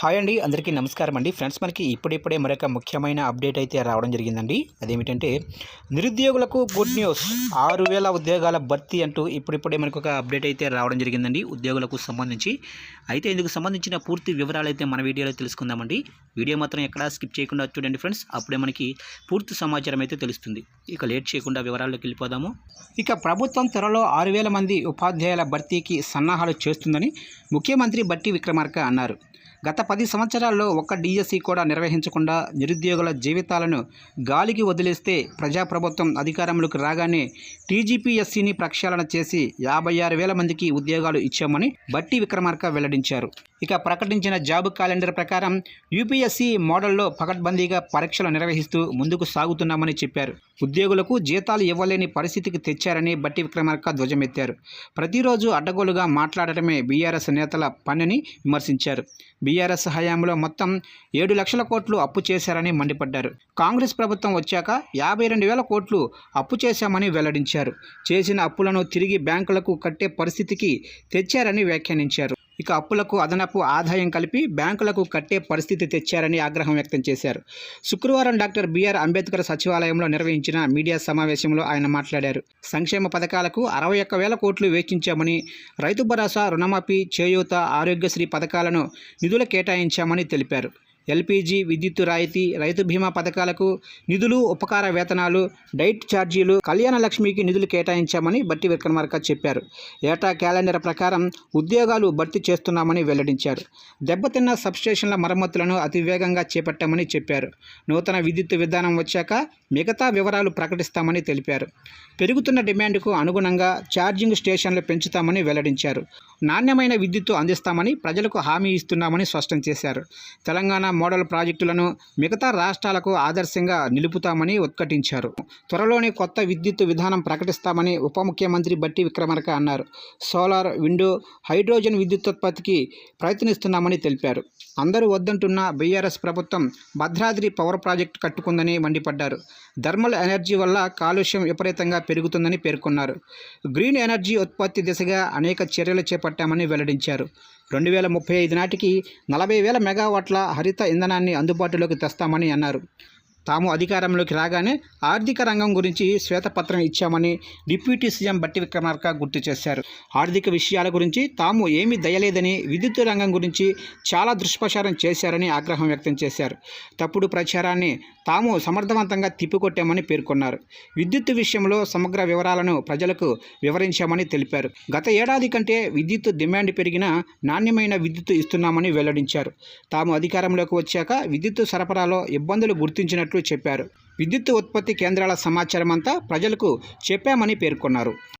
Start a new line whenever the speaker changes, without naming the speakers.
Hi అండి అందరికీ నమస్కారం అండి. ఫ్రెండ్స్ మనకి ఇప్పుడిప్పుడే మరొక ముఖ్యమైన అప్డేట్ అయితే రావడం జరిగిందండి. అదేమిటంటే నిరుద్యోగులకు గుడ్ న్యూస్. ఆరు వేల ఉద్యోగాల భర్తీ అంటూ ఇప్పుడిప్పుడే మనకు ఒక అప్డేట్ అయితే రావడం జరిగిందండి ఉద్యోగులకు సంబంధించి. అయితే ఇందుకు సంబంధించిన పూర్తి వివరాలు అయితే మన వీడియోలో తెలుసుకుందామండి. వీడియో మాత్రం ఎక్కడా స్కిప్ చేయకుండా చూడండి ఫ్రెండ్స్. అప్పుడే మనకి పూర్తి సమాచారం అయితే తెలుస్తుంది. ఇక లేట్ చేయకుండా వివరాల్లోకి వెళ్ళిపోదాము. ఇక ప్రభుత్వం త్వరలో ఆరు వేల మంది ఉపాధ్యాయుల భర్తీకి సన్నాహాలు చేస్తుందని ముఖ్యమంత్రి బట్టి విక్రమార్క అన్నారు. గత పది సంవత్సరాల్లో ఒక్క డిఎస్సి కూడా నిర్వహించకుండా నిరుద్యోగుల జీవితాలను గాలికి వదిలేస్తే ప్రజాప్రభుత్వం అధికారంలోకి రాగానే టీజీపీఎస్సీని ప్రక్షాళన చేసి యాభై ఆరు వేల మందికి ఉద్యోగాలు ఇచ్చామని బట్టి విక్రమార్క వెల్లడించారు. ఇక ప్రకటించిన జాబ్ క్యాలెండర్ ప్రకారం యూపీఎస్సీ మోడల్లో పకడ్బందీగా పరీక్షలు నిర్వహిస్తూ ముందుకు సాగుతున్నామని చెప్పారు. ఉద్యోగులకు జీతాలు ఇవ్వలేని పరిస్థితికి తెచ్చారని బట్టి విక్రమార్క ధ్వజమెత్తారు. ప్రతిరోజు అడ్డగోలుగా మాట్లాడటమే బీఆర్ఎస్ నేతల పనిని విమర్శించారు. బీఆర్ఎస్ హయాంలో మొత్తం ఏడు లక్షల కోట్లు అప్పు చేశారని మండిపడ్డారు. కాంగ్రెస్ ప్రభుత్వం వచ్చాక యాభై రెండు వేల కోట్లు అప్పు చేశామని వెల్లడించారు. చేసిన అప్పులను తిరిగి బ్యాంకులకు కట్టే పరిస్థితికి తెచ్చారని వ్యాఖ్యానించారు. ఇక అప్పులకు అదనపు ఆదాయం కలిపి బ్యాంకులకు కట్టే పరిస్థితి తెచ్చారని ఆగ్రహం వ్యక్తం చేశారు. శుక్రవారం డాక్టర్ బిఆర్ అంబేద్కర్ సచివాలయంలో నిర్వహించిన మీడియా సమావేశంలో ఆయన మాట్లాడారు. సంక్షేమ పథకాలకు అరవై ఒక్క వేల కోట్లు వేచించామని రైతు భరోసా రుణమాఫీ చేయూత ఆరోగ్యశ్రీ పథకాలను నిధులు కేటాయించామని తెలిపారు. ఎల్పీజీ విద్యుత్ రాయితీ రైతు బీమా పథకాలకు నిధులు ఉపకార వేతనాలు డైట్ ఛార్జీలు కళ్యాణ లక్ష్మికి నిధులు కేటాయించామని బట్టి విక్రమార్క చెప్పారు. ఏటా క్యాలెండర్ ప్రకారం ఉద్యోగాలు భర్తీ చేస్తున్నామని వెల్లడించారు. దెబ్బతిన్న సబ్స్టేషన్ల మరమ్మతులను అతివేగంగా చేపట్టామని చెప్పారు. నూతన విద్యుత్ విధానం వచ్చాక మిగతా వివరాలు ప్రకటిస్తామని తెలిపారు. పెరుగుతున్న డిమాండ్కు అనుగుణంగా ఛార్జింగ్ స్టేషన్లు పెంచుతామని వెల్లడించారు. నాణ్యమైన విద్యుత్తు అందిస్తామని ప్రజలకు హామీ ఇస్తున్నామని స్పష్టం చేశారు. తెలంగాణ మోడల్ ప్రాజెక్టులను మిగతా రాష్ట్రాలకు ఆదర్శంగా నిలుపుతామని ఉద్ఘాటించారు త్వరలోనే కొత్త విద్యుత్ విధానం ప్రకటిస్తామని ఉప ముఖ్యమంత్రి బట్టి విక్రమార్క అన్నారు. సోలార్ విండో హైడ్రోజన్ విద్యుత్పత్తికి ప్రయత్నిస్తున్నామని తెలిపారు. అందరూ వద్దంటున్న బీఆర్ఎస్ ప్రభుత్వం భద్రాద్రి పవర్ ప్రాజెక్టు కట్టుకుందని మండిపడ్డారు. థర్మల్ ఎనర్జీ వల్ల కాలుష్యం విపరీతంగా పెరుగుతుందని పేర్కొన్నారు. గ్రీన్ ఎనర్జీ ఉత్పత్తి దిశగా అనేక చర్యలు చేపట్టామని వెల్లడించారు. రెండు వేల ముప్పై ఐదు నాటికి నలభై వేల మెగావాట్ల హరిత ఇంధనాన్ని అందుబాటులోకి తెస్తామని అన్నారు. తాము అధికారంలోకి రాగానే ఆర్థిక రంగం గురించి శ్వేతపత్రం ఇచ్చామని డిప్యూటీ సీఎం బట్టి విక్రమార్క గుర్తు చేశారు. ఆర్థిక విషయాల గురించి తాము ఏమీ దయలేదని విద్యుత్ రంగం గురించి చాలా దుష్ప్రచారం చేశారని ఆగ్రహం వ్యక్తం చేశారు. తప్పుడు ప్రచారాన్ని తాము సమర్థవంతంగా తిప్పికొట్టామని పేర్కొన్నారు. విద్యుత్ విషయంలో సమగ్ర వివరాలను ప్రజలకు వివరించామని తెలిపారు. గత ఏడాది కంటే విద్యుత్ డిమాండ్ పెరిగినా నాణ్యమైన విద్యుత్ ఇస్తున్నామని వెల్లడించారు. తాము అధికారంలోకి వచ్చాక విద్యుత్ సరఫరాలో ఇబ్బందులు చేస్తున్నట్లు చెప్పారు. విద్యుత్ ఉత్పత్తి కేంద్రాల సమాచారం అంతా ప్రజలకు చెప్పామని పేర్కొన్నారు.